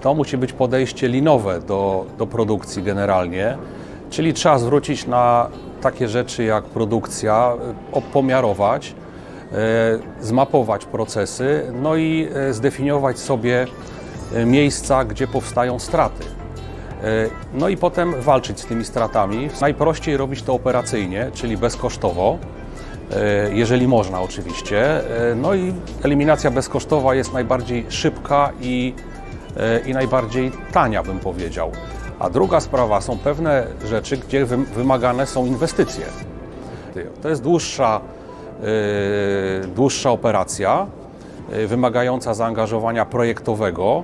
to musi być podejście linowe do, do produkcji generalnie, czyli trzeba zwrócić na takie rzeczy jak produkcja, e, opomiarować, e, zmapować procesy, no i e, zdefiniować sobie miejsca, gdzie powstają straty. No i potem walczyć z tymi stratami. Najprościej robić to operacyjnie, czyli bezkosztowo, jeżeli można oczywiście. No i eliminacja bezkosztowa jest najbardziej szybka i, i najbardziej tania, bym powiedział. A druga sprawa, są pewne rzeczy, gdzie wym- wymagane są inwestycje. To jest dłuższa, e, dłuższa operacja, e, wymagająca zaangażowania projektowego,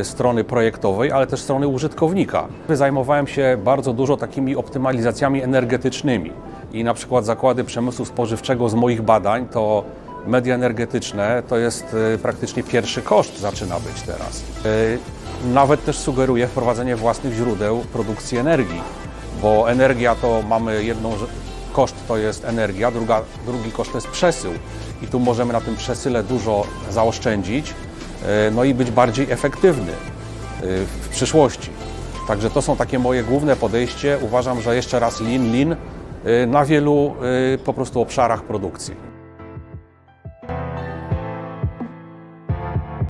e, strony projektowej, ale też strony użytkownika. Zajmowałem się bardzo dużo takimi optymalizacjami energetycznymi i na przykład zakłady przemysłu spożywczego z moich badań to media energetyczne to jest e, praktycznie pierwszy koszt zaczyna być teraz. E, Nawet też sugeruję wprowadzenie własnych źródeł produkcji energii, bo energia to mamy jedną koszt to jest energia, druga, drugi koszt to jest przesył i tu możemy na tym przesyle dużo zaoszczędzić, e, no i być bardziej efektywny w przyszłości. Także to są takie moje główne podejście. Uważam, że jeszcze raz lean e, na wielu po prostu obszarach produkcji.